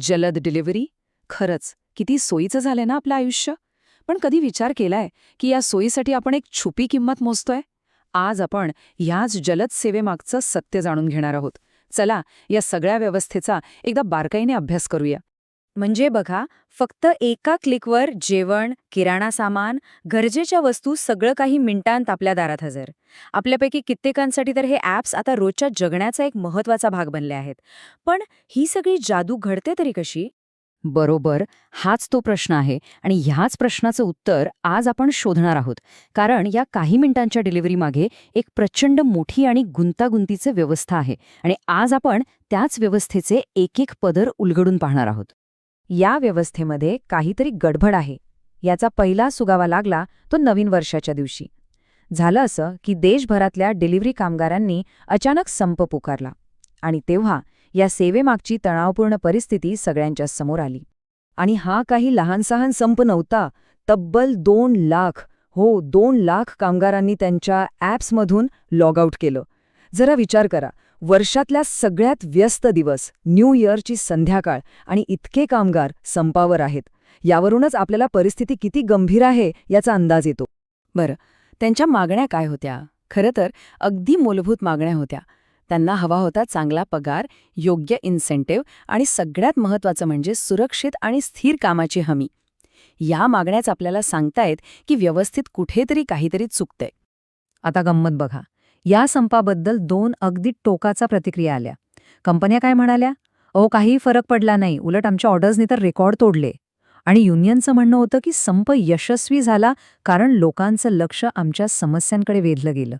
जलद डिलिव्हरी? खरंच किती सोयीचं झालंय ना आपलं आयुष्य? पण कधी विचार केलाय की या सोयीसाठी आपण एक छुपी किंमत मोजतोय? आज आपण ह्याच जलद सेवेमागचं सत्य जाणून घेणार आहोत. चला या सगळ्या व्यवस्थेचा एकदा बारकाईने अभ्यास करूया. म्हणजे बघा फक्त एका क्लिकवर जेवण किराणा सामान गरजेच्या वस्तू सगळं काही मिनिटांत आपल्या दारात हजर. आपल्यापैकी कित्येकांसाठी तर हे ॲप्स आता रोजच्या जगण्याचा एक महत्त्वाचा भाग बनले आहेत. पण ही सगळी जादू घडते तरी कशी? बरोबर हाच तो प्रश्न आहे आणि ह्याच प्रश्नाचं उत्तर आज आपण शोधणार आहोत. कारण या काही मिनिटांच्या डिलिव्हरीमागे एक प्रचंड मोठी आणि गुंतागुंतीचं व्यवस्था आहे आणि आज आपण त्याच व्यवस्थेचे एक एक पदर उलगडून पाहणार आहोत. या व्यवस्थेमध्ये काहीतरी गडबड आहे. याचा पहिला सुगावा लागला तो नवीन वर्षाच्या दिवशी. झालं असं की देशभरातल्या डिलिव्हरी कामगारांनी अचानक संप पुकारला आणि तेव्हा या सेवेमागची तणावपूर्ण परिस्थिती सगळ्यांच्या समोर आली. आणि हा काही लहानसहान संप नव्हता तब्बल दोन लाख हो दोन लाख कामगारांनी त्यांच्या ॲप्समधून लॉग आऊट केलं. जरा विचार करा वर्षातल्या सगळ्यात व्यस्त दिवस न्यू इयरची संध्याकाळ आणि इतके कामगार संपावर आहेत. यावरूनच आपल्याला परिस्थिती किती गंभीर आहे याचा अंदाज येतो. बरं त्यांच्या मागण्या काय होत्या? खरं तर अगदी मूलभूत मागण्या होत्या. त्यांना हवा होता चांगला पगार योग्य इन्सेंटिव्ह आणि सगळ्यात महत्त्वाचं म्हणजे सुरक्षित आणि स्थिर कामाची हमी. या मागण्याच आपल्याला सांगतायत की व्यवस्थित कुठेतरी काहीतरी चुकतंय. आता गंमत बघा. या संपाबद्दल दोन अगदी टोकाचा प्रतिक्रिया आल्या. कंपन्या काय म्हणाल्या? अहो काही फरक पडला नाही. उलट आमच्या ऑर्डर्सनी तर रेकॉर्ड तोडले. आणि युनियनचं म्हणणं होतं की संप यशस्वी झाला कारण लोकांचं लक्ष आमच्या समस्यांकडे वेधलं गेलं.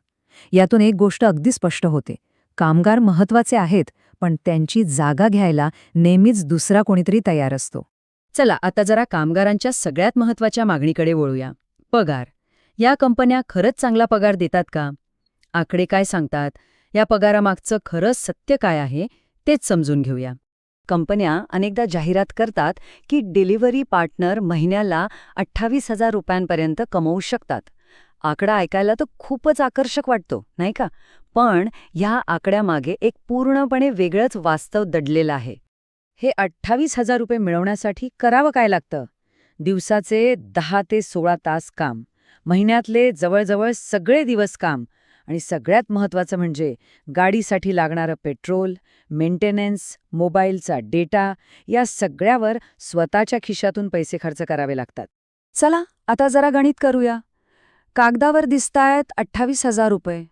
यातून एक गोष्ट अगदी स्पष्ट होते. कामगार महत्त्वाचे आहेत पण त्यांची जागा घ्यायला नेहमीच दुसरा कोणीतरी तयार असतो. चला आता जरा कामगारांच्या सगळ्यात महत्त्वाच्या मागणीकडे वळूया. पगार. या कंपन्या खरंच चांगला पगार देतात का? आकडे काय सांगतात? या पगारामागचं खरं सत्य काय आहे? तेच समजून घेऊया. कंपन्या अनेकदा जाहिरात करतात की डिलिव्हरी पार्टनर महिन्याला अठ्ठावीस हजार रुपयांपर्यंत कमवू शकतात. आकडा ऐकायला तर खूपच आकर्षक वाटतो नाही का? पण ह्या आकड्यामागे एक पूर्णपणे वेगळंच वास्तव दडलेलं आहे. हे अठ्ठावीस हजार रुपये मिळवण्यासाठी करावं काय लागतं? दिवसाचे दहा ते सोळा तास काम महिन्यातले जवळजवळ सगळे दिवस काम आणि सगळ्यात महत्त्वाचं म्हणजे गाडीसाठी लागणारं पेट्रोल मेंटेनन्स मोबाईलचा डेटा या सगळ्यावर स्वतःच्या खिशातून पैसे खर्च करावे लागतात. चला आता जरा गणित करूया. कागदावर दिसतायत अठ्ठावीस हजार रुपये.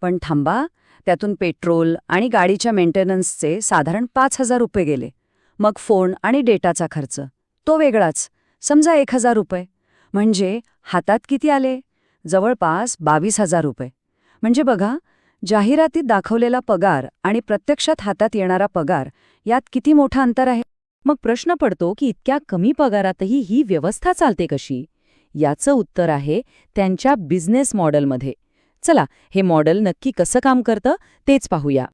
पण थांबा त्यातून पेट्रोल आणि गाडीच्या मेंटेनन्सचे साधारण पाच हजार रुपये गेले. मग फोन आणि डेटाचा खर्च. तो वेगळाच. समजा एक हजार रुपये. म्हणजे हातात किती आले? जवळपास बावीस हजार रुपये. म्हणजे बघा जाहिरातीत दाखवलेला पगार आणि प्रत्यक्षात हातात येणारा पगार यात किती मोठा अंतर आहे? मग प्रश्न पडतो की इतक्या कमी पगारातही ही व्यवस्था चालते कशी? याचं उत्तर आहे त्यांच्या बिझनेस मॉडेलमध्ये. चला हे मॉडेल नक्की कसं काम करतं तेच पाहूया.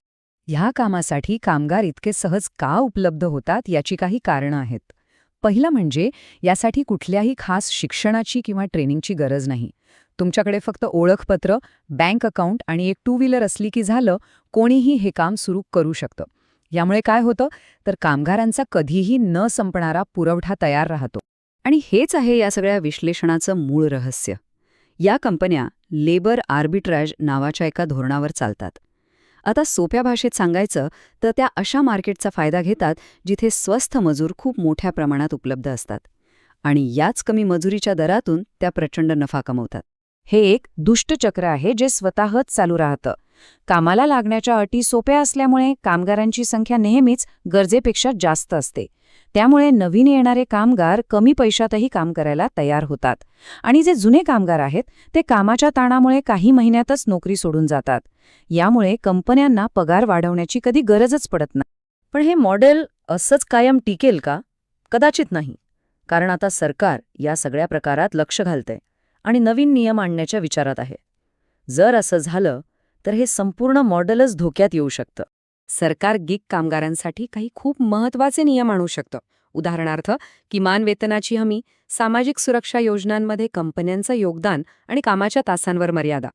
ह्या कामासाठी कामगार इतके सहज का उपलब्ध होतात याची काही कारणं आहेत. पहिलं म्हणजे यासाठी कुठल्याही खास शिक्षणाची किंवा ट्रेनिंगची गरज नाही. तुमच्याकडे फक्त ओळखपत्र बँक अकाउंट आणि एक टू व्हीलर असली की झालं कोणीही हे काम सुरू करू शकतं. यामुळे काय होतं? तर कामगारांचा कधीही न संपणारा पुरवठा तयार राहतो. आणि हेच आहे या सगळ्या विश्लेषणाचं मूळ रहस्य. या कंपन्या लेबर आर्बिट्रॅज नावाच्या एका धोरणावर चालतात. आता सोप्या भाषेत सांगायचं तर त्या अशा मार्केटचा फायदा घेतात जिथे स्वस्थ मजूर खूप मोठ्या प्रमाणात उपलब्ध असतात. आणि याच कमी मजुरीच्या दरातून त्या प्रचंड नफा कमवतात. हे एक दुष्टचक्र आहे जे स्वतःच चालू राहतं. कामाला लागण्याच्या अटी सोप्या असल्यामुळे कामगारांची संख्या नेहमीच गरजेपेक्षा जास्त असते. त्यामुळे नवीन येणारे कामगार कमी पैशातही काम करायला तयार होतात. आणि जे जुने कामगार आहेत ते कामाच्या ताणामुळे काही महिन्यातच नोकरी सोडून जातात. यामुळे कंपन्यांना पगार वाढवण्याची कधी गरजच पडत नाही. पण हे मॉडेल असंच कायम टिकेल का? कदाचित नाही. कारण आता सरकार या सगळ्या प्रकारात लक्ष घालतंय. आणि नवीन नियम आणण्याच्या विचारात आहे. जर असं झालं तर हे संपूर्ण मॉडेलच धोक्यात येऊ शकतं. सरकार गिग कामगारांसाठी काही खूप महत्त्वाचे नियम आणू शकतं. उदाहरणार्थ किमान वेतनाची हमी सामाजिक सुरक्षा योजनांमध्ये कंपन्यांचं योगदान आणि कामाच्या तासांवर मर्यादा.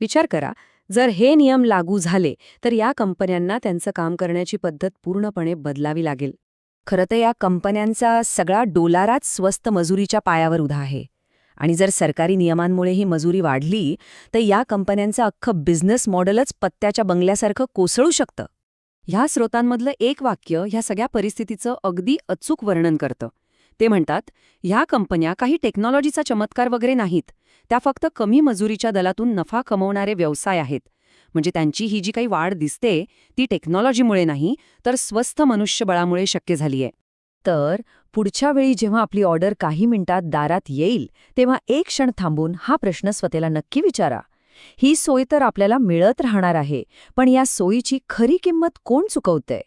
विचार करा जर हे नियम लागू झाले तर या कंपन्यांना त्यांचं काम करण्याची पद्धत पूर्णपणे बदलावी लागेल. खरं तर या कंपन्यांचा सगळा डोलाराच स्वस्त मजुरीच्या पायावर उधा आहे. आणि जर सरकारी नियमांमुळे ही मजुरी वाढली तर या कंपन्यांचं अख्खं बिझनेस मॉडेलच पत्त्याच्या बंगल्यासारखं कोसळू शकतं. ह्या स्रोतांमधलं एक वाक्य ह्या सगळ्या परिस्थितीचं अगदी अचूक वर्णन करतं. ते म्हणतात ह्या कंपन्या काही टेक्नॉलॉजीचा चमत्कार वगैरे नाहीत. त्या फक्त कमी मजुरीच्या दलातून नफा कमवणारे व्यवसाय आहेत. म्हणजे त्यांची ही जी काही वाढ दिसते ती टेक्नॉलॉजीमुळे नाही तर स्वस्थ मनुष्यबळामुळे शक्य झालीय. तर पुढच्या वेळी जेव्हा आपली ऑर्डर काही मिनिटात दारात येईल तेव्हा एक क्षण थांबून हा प्रश्न स्वतःला नक्की विचारा. ही सोय तर आपल्याला मिळत राहणार आहे पण या सोयीची खरी किंमत कोण चुकवतंय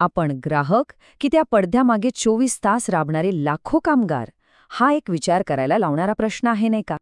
आपण ग्राहक की त्या पडद्यामागे चोवीस तास राबणारे लाखो कामगार? हा एक विचार करायला लावणारा प्रश्न आहे नाही का?